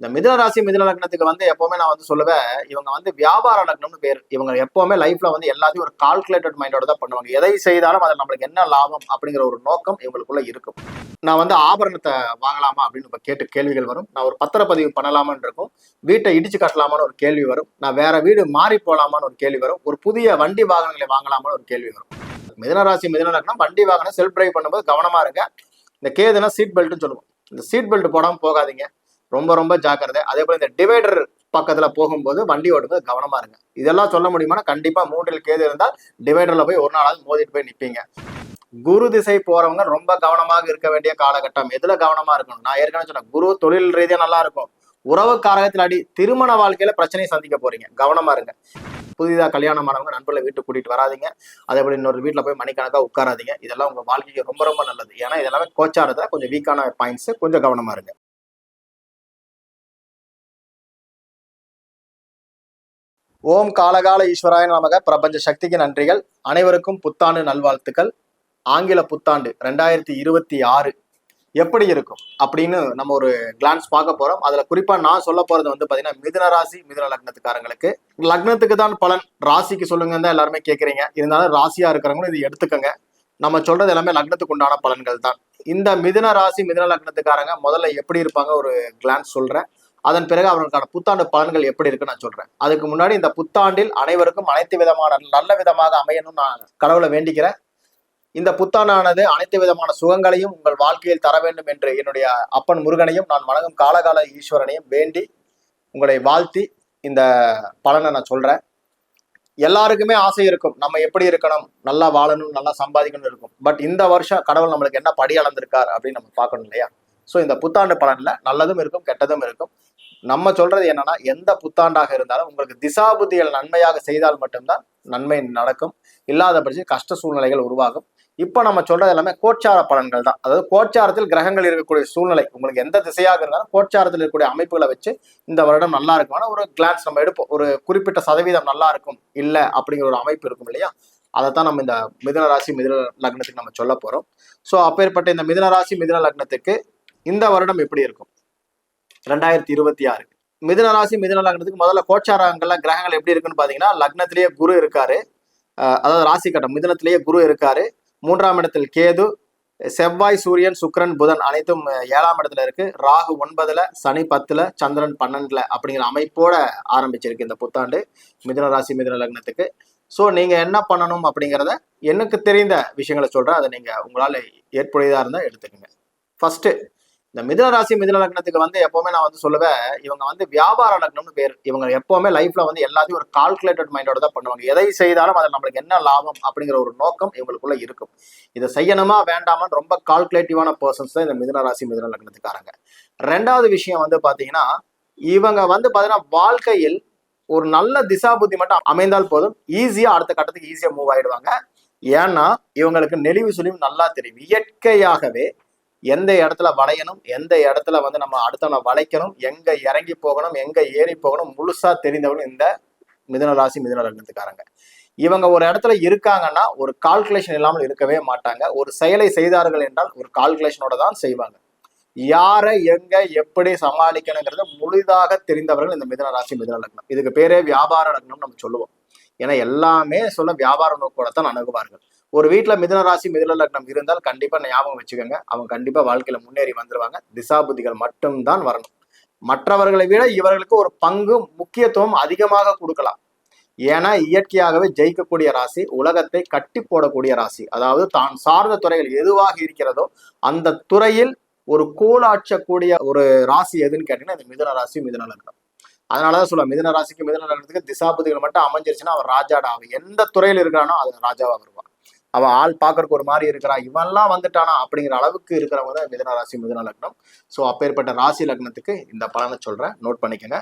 இந்த மிதன ராசி மிதன லக்னத்துக்கு வந்து எப்பவுமே நான் வந்து சொல்லுவேன் இவங்க வந்து வியாபார லக்னம்னு பேர். இவங்க எப்பவுமே லைஃப்ல வந்து எல்லாத்தையும் ஒரு கால்குலேட்டட் மைண்டோட தான் பண்ணுவாங்க. எதை செய்தாலும் அதில் நம்மளுக்கு என்ன லாபம் அப்படிங்கிற ஒரு நோக்கம் இவங்களுக்குள்ள இருக்கும். நான் வந்து ஆபரணத்தை வாங்கலாமா அப்படின்னு நம்ம கேட்டு கேள்விகள் வரும். நான் ஒரு பத்திரப்பதிவு பண்ணலாமான்னு இருக்கும். வீட்டை இடிச்சு கட்டலாமான்னு ஒரு கேள்வி வரும். நான் வேற வீடு மாறி போகலாமான்னு ஒரு கேள்வி வரும். ஒரு புதிய வண்டி வாகனங்களை வாங்கலாமான்னு ஒரு கேள்வி வரும். மிதுன ராசி மிதுன லக்னம் வண்டி வாகனம் செல்ஃப் டிரைவ் பண்ணும்போது கவனமா இருங்க. இந்த கேதுனா சீட் பெல்ட்னு சொல்லுவோம். இந்த சீட் பெல்ட் போடாமல் போகாதீங்க. ரொம்ப ரொம்ப ஜாக்கிரதை. அதே போல இந்த டிவைடர் பக்கத்துல போகும்போது வண்டி ஓட்டும்போது கவனமா இருங்க. இதெல்லாம் சொல்ல முடியுமானா கண்டிப்பா மூன்றில் கேது இருந்தால் டிவைடர்ல போய் ஒரு நாளாவது மோதிட்டு போய் நிப்பீங்க. குரு திசை போறவங்க ரொம்ப கவனமாக இருக்க வேண்டிய காலகட்டம். எதுல கவனமா இருக்கணும்? நான் ஏற்கனவே சொன்னேன் குரு தொழில் ரீதியா நல்லா இருக்கும். உறவு காரகத்தில் அடி திருமண வாழ்க்கையில பிரச்சனையை சந்திக்க போறீங்க. கவனமா இருங்க. புதிதாக கல்யாணமானவங்க நண்பர்களை வீட்டுக்கு கூட்டிட்டு வராதீங்க. அதே போல இன்னொரு வீட்டில் போய் மணிக்கணக்காக உட்காராதீங்க. இதெல்லாம் உங்க வாழ்க்கைக்கு ரொம்ப ரொம்ப நல்லது. ஏன்னா இதெல்லாமே கோச்சாரத்தில் கொஞ்சம் வீக்கான பாயிண்ட்ஸ் கொஞ்சம் கவனமா இருங்க. ஓம் காலகால ஈஸ்வராய நமக. பிரபஞ்ச சக்திக்கு நன்றிகள். அனைவருக்கும் புத்தாண்டு நல்வாழ்த்துக்கள். ஆங்கில புத்தாண்டு ரெண்டாயிரத்தி இருபத்தி ஆறு எப்படி இருக்கும் அப்படின்னு நம்ம ஒரு கிளான்ஸ் பார்க்க போறோம். அதுல குறிப்பா நான் சொல்ல போறது வந்து பாத்தீங்கன்னா மிதுன ராசி மிதுன லக்னத்துக்காரங்களுக்கு. லக்னத்துக்கு தான் பலன். ராசிக்கு சொல்லுங்க தான் எல்லாருமே கேட்குறீங்க இருந்தாலும் ராசியா இருக்கிறவங்களும் இது எடுத்துக்கோங்க. நம்ம சொல்றது எல்லாமே லக்னத்துக்கு உண்டான பலன்கள் தான். இந்த மிதுன ராசி மிதுன லக்னத்துக்காரங்க முதல்ல எப்படி இருப்பாங்க? ஒரு கிளான்ஸ் சொல்றேன். அதன் பிறகு அவர்களுக்கான புத்தாண்டு பலன்கள் எப்படி இருக்குன்னு நான் சொல்றேன். அதுக்கு முன்னாடி இந்த புத்தாண்டில் அனைவருக்கும் அனைத்து விதமான நல்ல விதமாக அமையணும்னு நான் கடவுளை வேண்டிக்கிறேன். இந்த புத்தாண்டானது அனைத்து விதமான சுகங்களையும் உங்கள் வாழ்க்கையில் தர வேண்டும் என்று என்னுடைய அப்பன் முருகனையும் நான் வணங்கும் காலகால ஈஸ்வரனையும் வேண்டி உங்களை வாழ்த்தி இந்த பலனை நான் சொல்றேன். எல்லாருக்குமே ஆசை இருக்கும். நம்ம எப்படி இருக்கணும்? நல்லா வாழணும் நல்லா சம்பாதிக்கணும் இருக்கும். பட் இந்த வருஷம் கடவுள் நம்மளுக்கு என்ன படி அளந்திருக்கார் அப்படின்னு நம்ம பார்க்கணும் இல்லையா? ஸோ இந்த புத்தாண்டு பலனில் நல்லதும் இருக்கும் கெட்டதும் இருக்கும். நம்ம சொல்றது என்னன்னா எந்த புத்தாண்டாக இருந்தாலும் உங்களுக்கு திசாபுத்திகள் நன்மையாக செய்தால் மட்டும்தான் நன்மை நடக்கும். இல்லாத பட்சம் கஷ்ட சூழ்நிலைகள் உருவாகும். இப்போ நம்ம சொல்றது எல்லாமே கோச்சார பலன்கள் தான். அதாவது கோச்சாரத்தில் கிரகங்கள் இருக்கக்கூடிய சூழ்நிலை உங்களுக்கு எந்த திசையாக இருந்தாலும் கோச்சாரத்தில் இருக்கக்கூடிய அமைப்புகளை வச்சு இந்த வருடம் நல்லா இருக்குமான ஒரு கிளான்ஸ் நம்ம எடுப்போம். ஒரு குறிப்பிட்ட சதவீதம் நல்லா இருக்கும் இல்லை அப்படிங்கிற ஒரு அமைப்பு இருக்கும் இல்லையா? அதைத்தான் நம்ம இந்த மிதன ராசி மிதன லக்னத்துக்கு நம்ம சொல்ல போகிறோம் ஸோ அப்பேற்பட்ட இந்த மிதன ராசி மிதன லக்னத்துக்கு இந்த வருடம் எப்படி இருக்கும்? ரெண்டாயிரத்தி இருபத்தி ஆறு. மிதுன ராசி மிதுன லக்னத்துக்கு முதல்ல கோச்சாரங்கள்லாம் கிரகங்கள் எப்படி இருக்குன்னு பார்த்தீங்கன்னா லக்னத்திலேயே குரு இருக்காரு. அதாவது ராசி கட்டம் மிதுனத்திலேயே குரு இருக்காரு. மூன்றாம் இடத்தில் கேது செவ்வாய் சூரியன் சுக்ரன் புதன் அனைத்தும் ஏழாம் இடத்துல இருக்கு. ராகு ஒன்பதுல சனி பத்துல சந்திரன் பன்னெண்டுல அப்படிங்கிற அமைப்போட ஆரம்பிச்சிருக்கு இந்த புத்தாண்டு மிதுன ராசி மிதுன லக்னத்துக்கு. ஸோ நீங்க என்ன பண்ணணும் அப்படிங்கிறத எனக்கு தெரிந்த விஷயங்களை சொல்றேன். அதை நீங்க உங்களால் ஏற்புடையதாக இருந்தால் எடுத்துக்கோங்க. ஃபர்ஸ்ட் இந்த மிதுன ராசி மிதுன லக்னத்துக்கு வந்து எப்பவுமே நான் வந்து சொல்லுவேன் இவங்க வந்து வியாபார லக்னம்னு பேர். இவங்க எப்பவுமே லைஃப்ல வந்து எல்லாத்தையும் ஒரு கால்குலேட்டட் மைண்டோட தான் பண்ணுவாங்க. எதை செய்தாலும் அதில் நம்மளுக்கு என்ன லாபம் அப்படிங்கிற ஒரு நோக்கம் இவங்களுக்குள்ள இருக்கும். இதை செய்யணுமா வேண்டாமான்னு ரொம்ப கால்குலேட்டிவான பர்சன்ஸ் தான் இந்த மிதுன ராசி மிதுன லக்னத்துக்காரங்க. ரெண்டாவது விஷயம் வந்து பாத்தீங்கன்னா இவங்க வந்து பாத்தீங்கன்னா வாழ்க்கையில் ஒரு நல்ல திசா புத்தி மட்டும் அமைந்தால் போதும். ஈஸியா அடுத்த கட்டத்துக்கு ஈஸியா மூவ் ஆயிடுவாங்க. ஏன்னா இவங்களுக்கு நெளிவு சுழிவு நல்லா தெரியும். இயற்கையாகவே எந்த இடத்துல வளையணும் எந்த இடத்துல வந்து நம்ம அடுத்தவனை வளைக்கணும் எங்க இறங்கி போகணும் எங்க ஏறி போகணும் முழுசா தெரிந்தவனும் இந்த மிதுன ராசி மிதுன லக்னத்துக்காரங்க. இவங்க ஒரு இடத்துல இருக்காங்கன்னா ஒரு கால்குலேஷன் இல்லாமல் இருக்கவே மாட்டாங்க. ஒரு செயலை செய்தார்கள் என்றால் ஒரு கால்குலேஷனோட தான் செய்வாங்க. யாரை எங்க எப்படி சமாளிக்கணுங்கிறத முழுதாக தெரிந்தவர்கள் இந்த மிதனராசி ராசி லக்னம். இதுக்கு பேரே வியாபார லக்னம் நம்ம சொல்லுவோம். ஏன்னா எல்லாமே சொல்ல வியாபார நோக்கோட தான் அணுகுவார்கள். ஒரு வீட்டுல மிதன ராசி மிதன லக்னம் இருந்தால் கண்டிப்பா ஞாபகம் வச்சுக்கோங்க. அவங்க கண்டிப்பா வாழ்க்கையில முன்னேறி வந்துருவாங்க. திசாபுதிகள் மட்டும்தான் வரணும். மற்றவர்களை விட இவர்களுக்கு ஒரு பங்கு முக்கியத்துவம் அதிகமாக கொடுக்கலாம். ஏன்னா இயற்கையாகவே ஜெயிக்கக்கூடிய ராசி உலகத்தை கட்டி போடக்கூடிய ராசி. அதாவது தான் சார்ந்த துறைகள் எதுவாக இருக்கிறதோ அந்த துறையில் ஒரு கோலாற்றக்கூடிய ஒரு ராசி எதுன்னு கேட்டீங்கன்னா இந்த மிதன ராசி மிதன லக்னம். அதனாலதான் சொல்லுவேன். மிதன ராசிக்கு மிதன லக்னத்துக்கு திசாபதிகள் மட்டும் அமைஞ்சிருச்சுன்னா அவர் ராஜாடா. அவன் எந்த துறையில் இருக்கிறானோ அது ராஜாவா வருவான். அவன் ஆள் பார்க்கறக்கு ஒரு மாதிரி இருக்கிறான் இவன்லாம் வந்துட்டானா அப்படிங்கிற அளவுக்கு இருக்கிறவங்க தான் மிதன ராசி மிதன லக்னம். ஸோ அப்பேற்பட்ட ராசி லக்னத்துக்கு இந்த பலனை சொல்றேன். நோட் பண்ணிக்கோங்க.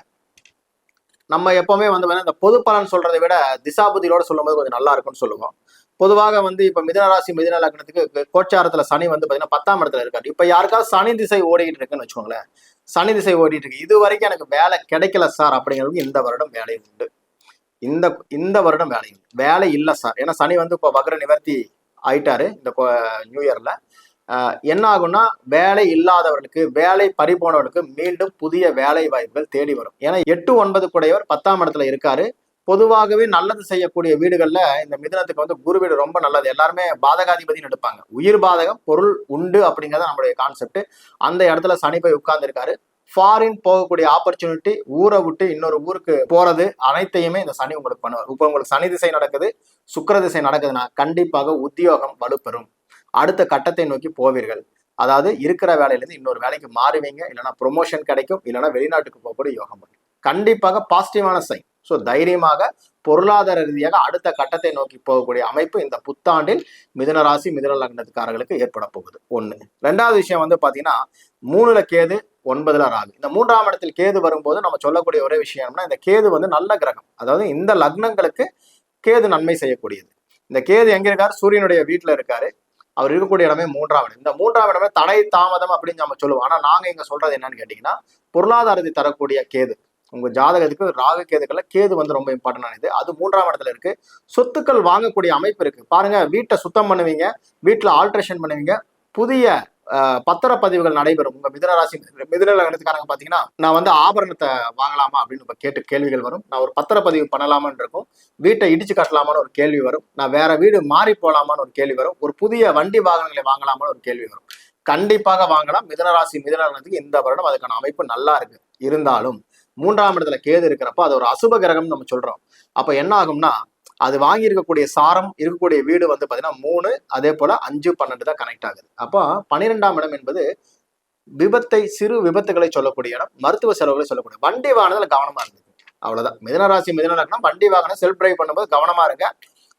நம்ம எப்பவுமே வந்து இந்த பொது பலன் சொல்றதை விட திசாபுதியோட சொல்லும்போது கொஞ்சம் நல்லா இருக்கும்னு சொல்லுவோம். பொதுவாக வந்து இப்ப மிதன ராசி மிதன லக்னத்துக்கு கோச்சாரத்துல சனி வந்து பாத்தீங்கன்னா பத்தாம் இடத்துல இருக்காரு. இப்ப யாருக்காவது சனி திசை ஓடிக்கிட்டு இருக்குன்னு வச்சுக்கோங்களேன். சனி திசை ஓடிட்டு இருக்கு. இது வரைக்கும் எனக்கு வேலை கிடைக்கல சார் அப்படிங்கிறது இந்த வருடம் வேலை உண்டு. இந்த இந்த வருடம் வேலை வேலை இல்லை சார் ஏன்னா சனி வந்து இப்போ வக்ர நிவர்த்தி ஆயிட்டாரு இந்த நியூ இயர்ல. என்ன ஆகும்னா வேலை இல்லாதவர்களுக்கு வேலை பறிபோனவர்களுக்கு மீண்டும் புதிய வேலை வாய்ப்புகள் தேடி வரும். ஏன்னா எட்டு ஒன்பது கூடையவர் பத்தாம் இடத்துல இருக்காரு. பொதுவாகவே நல்லது செய்யக்கூடிய வீடுகளில் இந்த மிதுனத்துக்கு வந்து குரு வீடு ரொம்ப நல்லது. எல்லாருமே பாதகாதிபதினு எடுப்பாங்க. உயிர் பாதகம் பொருள் உண்டு அப்படிங்கிறத நம்மளுடைய கான்செப்ட் அந்த இடத்துல சனி போய் உட்கார்ந்துருக்காரு. ஃபாரின் போகக்கூடிய ஆப்பர்ச்சுனிட்டி ஊரை விட்டு இன்னொரு ஊருக்கு போறது அனைத்தையுமே இந்த சனி உங்களுக்கு பண்ணுவார். இப்போ உங்களுக்கு சனி திசை நடக்குது சுக்கிர திசை நடக்குதுன்னா கண்டிப்பாக உத்தியோகம் வலுப்பெறும். அடுத்த கட்டத்தை நோக்கி போவீர்கள். அதாவது இருக்கிற வேலையிலேருந்து இன்னொரு வேலைக்கு மாறுவீங்க. இல்லைன்னா ப்ரொமோஷன் கிடைக்கும். இல்லைன்னா வெளிநாட்டுக்கு போகக்கூடிய யோகம் வரும். கண்டிப்பாக பாசிட்டிவான சைன் ஸோ தைரியமாக பொருளாதார ரீதியாக அடுத்த கட்டத்தை நோக்கி போகக்கூடிய அமைப்பு இந்த புத்தாண்டில் மிதுன ராசி மிதுன லக்னத்துக்காரர்களுக்கு ஏற்பட போகுது. ஒன்று ரெண்டாவது விஷயம் வந்து பார்த்தீங்கன்னா மூணுல கேது ஒன்பதுல ராகு. இந்த மூன்றாம் இடத்தில் கேது வரும்போது நம்ம சொல்லக்கூடிய ஒரே விஷயம்னா இந்த கேது வந்து நல்ல கிரகம். அதாவது இந்த லக்னங்களுக்கு கேது நன்மை செய்யக்கூடியது. இந்த கேது எங்க இருக்காரு? சூரியனுடைய வீட்டுல இருக்காரு. அவர் இருக்கக்கூடிய இடமே மூன்றாம் இடம். இந்த மூன்றாம் இடமே தடை தாமதம் அப்படின்னு நம்ம சொல்லுவோம். ஆனா நாங்க இங்க சொல்றது என்னன்னு கேட்டீங்கன்னா பொருளாதாரத்தை தரக்கூடிய கேது. உங்க ஜாதகத்துக்கு ராகு கேதுக்கள்ல கேது வந்து ரொம்ப இம்பார்ட்டன்டானது அது மூன்றாம் இடத்துல இருக்கு. சொத்துக்கள் வாங்கக்கூடிய அமைப்பு இருக்கு. பாருங்க வீட்டை சுத்தம் பண்ணுவீங்க வீட்டுல ஆல்ட்ரேஷன் பண்ணுவீங்க புதிய பத்திரப்பதிவுகள் நடைபெறும். உங்க மிதன ராசி மிதன லக்னத்துக்காரங்க பாத்தீங்கன்னா நான் வந்து ஆபரணத்தை வாங்கலாமா அப்படின்னு நம்ம கேட்டு கேள்விகள் வரும். நான் ஒரு பத்திரப்பதிவு பண்ணலாமான்னு இருக்கும். வீட்டை இடிச்சு கட்டலாமான்னு ஒரு கேள்வி வரும். நான் வேற வீடு மாறி போலாமான்னு ஒரு கேள்வி வரும். ஒரு புதிய வண்டி வாகனங்களை வாங்கலாமான்னு ஒரு கேள்வி வரும். கண்டிப்பாக வாங்கலாம். மிதனராசி மிதனத்துக்கு இந்த வருடம் அதுக்கான அமைப்பு நல்லா இருக்கு. இருந்தாலும் மூன்றாம் இடத்துல கேது இருக்கிறப்ப அது ஒரு அசுப கிரகம்னு நம்ம சொல்றோம். அப்ப என்ன ஆகும்னா அது வாங்கி இருக்கக்கூடிய சாரம் இருக்கக்கூடிய வீடு வந்து பார்த்தீங்கன்னா மூணு அதே போல அஞ்சு பன்னெண்டு தான் கனெக்ட் ஆகுது. அப்போ பன்னிரெண்டாம் இடம் என்பது விபத்தை சிறு விபத்துகளை சொல்லக்கூடிய இடம் மருத்துவ செலவுகளை சொல்லக்கூடிய வண்டி வாகனத்தில் கவனமா இருந்தது அவ்வளவுதான். மிதன ராசி மிதன லக்னம் வண்டி வாகனம் செல்ஃப் டிரைவ் பண்ணும்போது கவனமா இருங்க.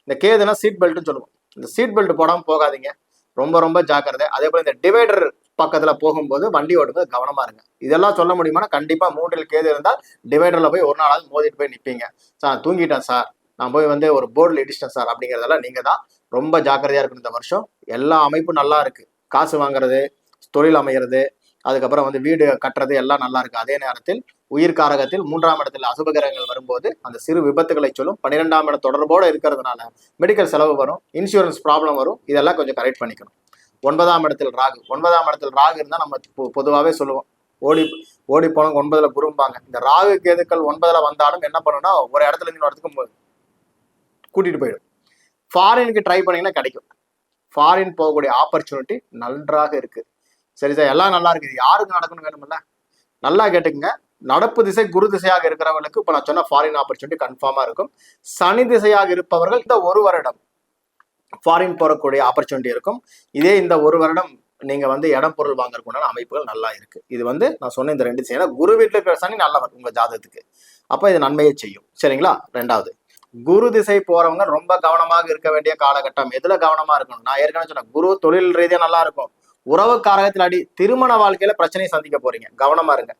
இந்த கேதுனா சீட் பெல்ட்னு சொல்லுவோம். இந்த சீட் பெல்ட் போடாம போகாதீங்க. ரொம்ப ரொம்ப ஜாக்கிரதை. அதே போல இந்த டிவைடர் பக்கத்துல போகும்போது வண்டி ஓட்டும்போது கவனமா இருங்க. இதெல்லாம் சொல்ல முடியுமானா கண்டிப்பா மூன்றில் கேது இருந்தால் டிவைடர்ல போய் ஒரு நாளாவது மோதிட்டு போய் நிப்பீங்க. சார் தூங்கிட்டேன் சார். நான் போய் வந்து ஒரு போர்டில் இடிச்சிட்டேன் சார் அப்படிங்கிறதெல்லாம் நீங்கள் தான் ரொம்ப ஜாக்கிரதையாக இருக்கணும் இந்த வருஷம். எல்லா அமைப்பும் நல்லா இருக்குது காசு வாங்குறது தொழில் அமைகிறது அதுக்கப்புறம் வந்து வீடு கட்டுறது எல்லாம் நல்லா இருக்கு. அதே நேரத்தில் உயிர் காரகத்தில் மூன்றாம் இடத்தில் அசுபகிரகங்கள் வரும்போது அந்த சிறு விபத்துகளை சொல்லும் பன்னிரெண்டாம் இடம் தொடர்போடு இருக்கிறதுனால மெடிக்கல் செலவு வரும் இன்சூரன்ஸ் ப்ராப்ளம் வரும். இதெல்லாம் கொஞ்சம் கரெக்ட் பண்ணிக்கணும். ஒன்பதாம் இடத்தில் ராகு. ஒன்பதாம் இடத்தில் ராகு இருந்தால் நம்ம பொ- பொதுவாகவே சொல்லுவோம். ஓடி ஓடி போனவங்க ஒன்பதுல குறும்பாங்க. இந்த ராகு கேதுக்கள் ஒன்பதுல வந்தாலும் என்ன பண்ணணும்னா ஒரு இடத்துல இன்னொரு இடத்துக்கு கூட்டிகிட்டு கூட்டிட்டு போயிடும். ஃபாரினுக்கு ட்ரை பண்ணீங்கன்னா கிடைக்கும். ஃபாரின் போகக்கூடிய ஆப்பர்ச்சுனிட்டி நன்றாக இருக்கு. சரி சார் எல்லாம் நல்லா இருக்குது இது யாருக்கு நடக்கணும் வேணுமில்ல? நல்லா கேட்டுக்கங்க. நடப்பு திசை குரு திசையாக இருக்கிறவர்களுக்கு இப்ப நான் சொன்ன ஃபாரின் ஆப்பர்ச்சுனிட்டி கன்ஃபார்மா இருக்கும். சனி திசையாக இருப்பவர்கள் இந்த ஒரு வருடம் ஃபாரின் போகக்கூடிய ஆப்பர்ச்சுனிட்டி இருக்கும். இதே இந்த ஒரு வருடம் நீங்க வந்து இடம் பொருள் வாங்கறதுக்குண்டான அமைப்புகள் நல்லா இருக்கு. இது வந்து நான் சொன்ன இந்த ரெண்டு செய்யணும் குரு வீட்டில் இருக்கிற சனி நல்லவர் உங்க ஜாதகத்துக்கு. அப்ப இது நன்மையை செய்யும். சரிங்களா? ரெண்டாவது. குரு திசை போறவங்க ரொம்ப கவனமாக இருக்க வேண்டிய காலகட்டம். எதுல கவனமா இருக்கணும்? நான் ஏற்கனவே சொன்னேன் குரு தொழில் ரீதியா நல்லா இருக்கும். உறவு காரகத்தில் அடி திருமண வாழ்க்கையில பிரச்சனையை சந்திக்க போறீங்க. கவனமா இருங்க.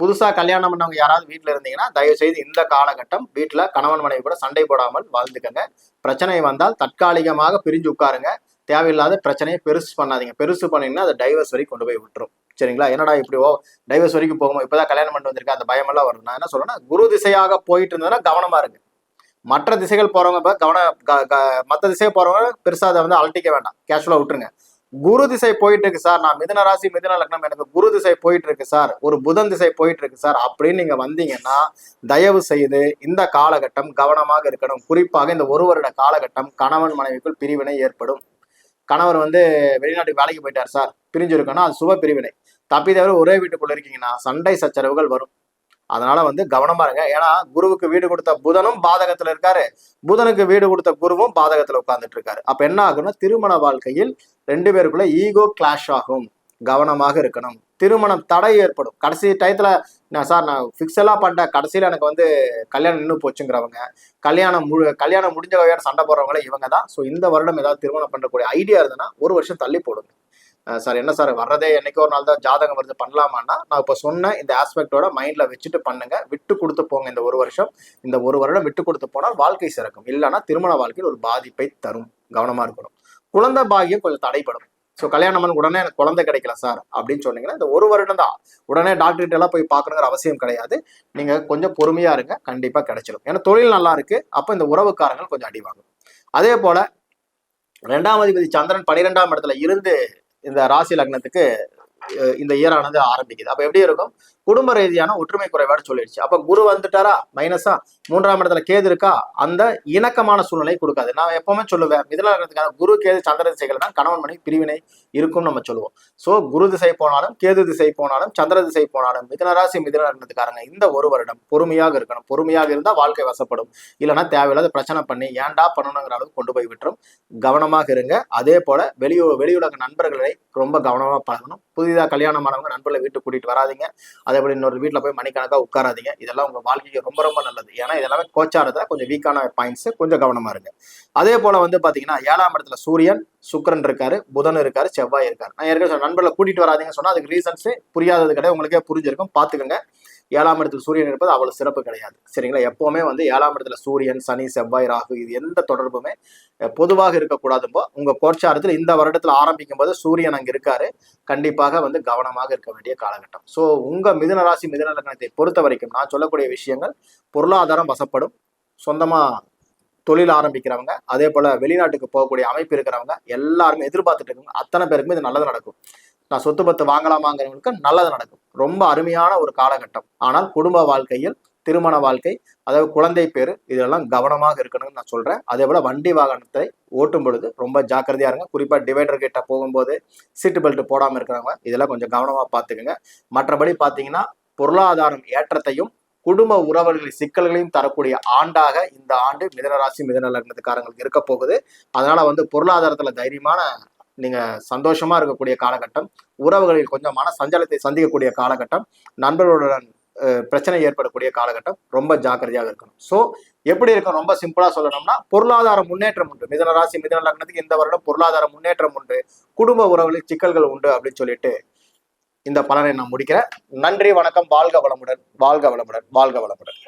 புதுசா கல்யாணம் பண்ணவங்க யாராவது வீட்டுல இருந்தீங்கன்னா தயவு செய்து இந்த காலகட்டம் வீட்டுல கணவன் மனைவி கூட சண்டை போடாமல் வாழ்ந்துக்கங்க. பிரச்சனை வந்தால் தற்காலிகமாக பிரிஞ்சு உட்காருங்க. தேவையில்லாத பிரச்சனையை பெருசு பண்ணாதீங்க. பெருசு பண்ணீங்கன்னா அதை டைவர்ஸ் வரைக்கும் கொண்டு போய் விட்டுரும். சரிங்களா? என்னடா இப்படி ஓ டைவர்ஸ் வரைக்கும் போகும்போது இப்பதான் கல்யாணம் பண்ணிட்டு வந்திருக்கேன். அந்த பயமெல்லாம் வரும் நான் என்ன சொல்றேன்னா குரு திசையாக போயிட்டு இருந்ததுன்னா கவனமா இருங்க. மற்ற திசைகள் போறவங்க இப்போ கவன க- க- மற்ற திசை போறவங்க பெருசா அதை வந்து அலட்டிக்க வேண்டாம். கேஷுவலா விட்டுருங்க. குரு திசை போயிட்டு இருக்கு சார். நான் மிதன ராசி மிதன லக்னம் எனக்கு குரு திசை போயிட்டு இருக்கு சார். ஒரு புதன் திசை போயிட்டு இருக்கு சார். அப்படின்னு நீங்க வந்தீங்கன்னா தயவு செய்து இந்த காலகட்டம் கவனமாக இருக்கணும். குறிப்பாக இந்த ஒரு வருட காலகட்டம் கணவன் மனைவிக்குள் பிரிவினை ஏற்படும். கணவர் வந்து வெளிநாட்டுக்கு வேலைக்கு போயிட்டார் சார். பிரிஞ்சிருக்கணும். அது சுப பிரிவினை. தப்பி தவிர ஒரே வீட்டுக்குள்ள இருக்கீங்கன்னா சண்டை சச்சரவுகள் வரும். அதனால வந்து கவனமா இருங்க ஏன்னா குருவுக்கு வீடு கொடுத்த புதனும் பாதகத்துல இருக்காரு. புதனுக்கு வீடு கொடுத்த குருவும் பாதகத்துல உட்கார்ந்துட்டு இருக்காரு. அப்ப என்ன ஆகும்னா திருமண வாழ்க்கையில் ரெண்டு பேருக்குள்ள ஈகோ கிளாஷ் ஆகும். கவனமாக இருக்கணும். திருமணம் தடை ஏற்படும். கடைசி டயத்துல நான் சார் நான் ஃபிக்ஸ் எல்லாம் பண்ணிட்டேன் கடைசியில எனக்கு வந்து கல்யாணம் நின்று போச்சுங்கிறவங்க கல்யாணம் முழு கல்யாணம் முடிஞ்ச வகையான சண்டை போடுறவங்களே இவங்க தான். ஸோ இந்த வருடம் ஏதாவது திருமணம் பண்ணக்கூடிய ஐடியா இருந்ததுன்னா ஒரு வருஷம் தள்ளி போடுங்க. சார் என்ன சார் வர்றதே என்னைக்கோ ஒரு நாள் தான் ஜாதகம் வருது பண்ணலாமான்னா நான் இப்போ சொன்ன இந்த ஆஸ்பெக்டோட மைண்டில் வச்சுட்டு பண்ணுங்க. விட்டு கொடுத்து போங்க இந்த ஒரு வருஷம். இந்த ஒரு வருடம் விட்டு கொடுத்து போனால் வாழ்க்கை சிறக்கும். இல்லைன்னா திருமண வாழ்க்கையில் ஒரு பாதிப்பை தரும். கவனமாக இருக்கணும். குழந்தை பாகியம் கொஞ்சம் தடைப்படும் ஸோ கல்யாணம் பண்ண உடனே எனக்கு குழந்தை கிடைக்கல சார் அப்படின்னு சொன்னீங்கன்னா இந்த ஒரு வருடம் தான் உடனே டாக்டர்கிட்ட எல்லாம் போய் பார்க்கணுங்கிற அவசியம் கிடையாது. நீங்கள் கொஞ்சம் பொறுமையாக இருங்க. கண்டிப்பாக கிடைச்சிடும் ஏன்னா தொழில் நல்லா இருக்கு. அப்போ இந்த உறவுக்காரங்கள் கொஞ்சம் அடிவாங்கும் அதே போல ரெண்டாம் அதிபதி சந்திரன் பனிரெண்டாம் இடத்துல இருந்து இந்த ராசி லக்னத்துக்கு இந்த இயரானது ஆரம்பிக்குது. அப்ப எப்படி இருக்கும்? குடும்ப ரீதியான ஒற்றுமை குறைபாடு சொல்லிடுச்சு. அப்ப குரு வந்துட்டாரா? மைனஸா மூன்றாம் இடத்துல கேது இருக்கா? அந்த இணக்கமான சூழ்நிலை கொடுக்காது. நான் எப்பவுமே சொல்லுவேன் மிதன குரு கேது சந்திர திசைகள் தான் கணவன் மனைவி பிரிவினை இருக்கும் நம்ம சொல்லுவோம். சோ குரு திசை போனாலும் கேது திசை போனாலும் சந்திர திசை போனாலும் மிதனராசி மிதன இந்த ஒரு வருடம் பொறுமையாக இருக்கணும். பொறுமையாக இருந்தா வாழ்க்கை வசப்படும். இல்லைன்னா தேவையில்லாத பிரச்சனை பண்ணி ஏன்டா பண்ணணுங்கிற அளவுக்கு கொண்டு போய் விட்டுரும். கவனமாக இருங்க. அதே போல வெளியூ வெளியுலக நண்பர்களை ரொம்ப கவனமா பழகணும். புதிதாக கல்யாணமானவங்க நண்பர்களை வீட்டுக்கு கூட்டிட்டு வராதீங்க. அதே இன்னொரு வீட்டில் போய் மணிக்கணக்காக உட்காராதீங்க. இதெல்லாம் உங்கள் வாழ்க்கைக்கு ரொம்ப ரொம்ப நல்லது. ஏன்னா இதெல்லாமே கோச்சாரத்தில் கொஞ்சம் வீக்கான பாயிண்ட்ஸு கொஞ்சம் கவனமா இருங்க. அதே போல வந்து பாத்தீங்கன்னா ஏழாம் இடத்துல சூரியன் சுக்கிரன் இருக்காரு புதன் இருக்காரு செவ்வாய் இருக்காரு. நான் ஏற்கனவே நண்பர்களை கூட்டிட்டு வராதிங்கன்னு சொன்னா அதுக்கு ரீசன்ஸே புரியாதது கிடையாது. உங்களுக்கே புரிஞ்சிருக்கும். பார்த்துக்கோங்க ஏழாம் இடத்துல சூரியன் இருப்பது அவ்வளவு சிறப்பு கிடையாது. சரிங்களா? எப்பவுமே வந்து ஏழாம் இடத்துல சூரியன் சனி செவ்வாய் ராகு இது எந்த தொடர்புமே பொதுவாக இருக்கக்கூடாதும்போ உங்க கோச்சாரத்தில் இந்த வருடத்துல ஆரம்பிக்கும் போது சூரியன் அங்க இருக்காரு. கண்டிப்பாக வந்து கவனமாக இருக்க வேண்டிய காலகட்டம். ஸோ உங்க மிதுன ராசி மிதுன லக்னத்தை பொறுத்த வரைக்கும் நான் சொல்லக்கூடிய விஷயங்கள் பொருளாதாரம் வசப்படும். சொந்தமா தொழில் ஆரம்பிக்கிறவங்க அதே போல வெளிநாட்டுக்கு போகக்கூடிய அமைப்பு இருக்கிறவங்க எல்லாருமே எதிர்பார்த்துட்டு இருக்காங்க அத்தனை பேருக்குமே இது நல்லது நடக்கும். நான் சொத்து பத்து வாங்கலாமாங்கிறவங்களுக்கு நல்லது நடக்கும். ரொம்ப அருமையான ஒரு காலகட்டம். ஆனால் குடும்ப வாழ்க்கையில் திருமண வாழ்க்கை அதாவது குழந்தை பேர் இதெல்லாம் கவனமாக இருக்கணும்னு நான் சொல்றேன். அதே போல வண்டி வாகனத்தை ஓட்டும் பொழுது ரொம்ப ஜாக்கிரதையா இருங்க. குறிப்பா டிவைடர் கிட்ட போகும்போது சீட்டு பெல்ட் போடாம இருக்கிறவங்க இதெல்லாம் கொஞ்சம் கவனமா பார்த்துக்குங்க. மற்றபடி பாத்தீங்கன்னா பொருளாதாரம் ஏற்றத்தையும் குடும்ப உறவுகளின் சிக்கல்களையும் தரக்கூடிய ஆண்டாக இந்த ஆண்டு மிதனராசி மிதன லக்னத்துக்காரங்களுக்கு இருக்க போகுது. அதனால வந்து பொருளாதாரத்துல தைரியமான நீங்க சந்தோஷமா இருக்கக்கூடிய காலகட்டம் உறவுகளில் கொஞ்சம் மன சஞ்சலத்தை சந்திக்கக்கூடிய காலகட்டம் நண்பர்களுடன் பிரச்சனை ஏற்படக்கூடிய காலகட்டம் ரொம்ப ஜாக்கிரதையாக இருக்கணும். ஸோ எப்படி இருக்கும் ரொம்ப சிம்பிளா சொல்லணும்னா பொருளாதார முன்னேற்றம் உண்டு. மிதன ராசி மிதன லக்னத்துக்கு இந்த வருடம் பொருளாதார முன்னேற்றம் உண்டு. குடும்ப உறவுகளில் சிக்கல்கள் உண்டு அப்படின்னு சொல்லிட்டு இந்த பலனை நான் முடிக்கிறேன். நன்றி வணக்கம் வாழ்க வளமுடன் வாழ்க வளமுடன் வாழ்க வளமுடன்.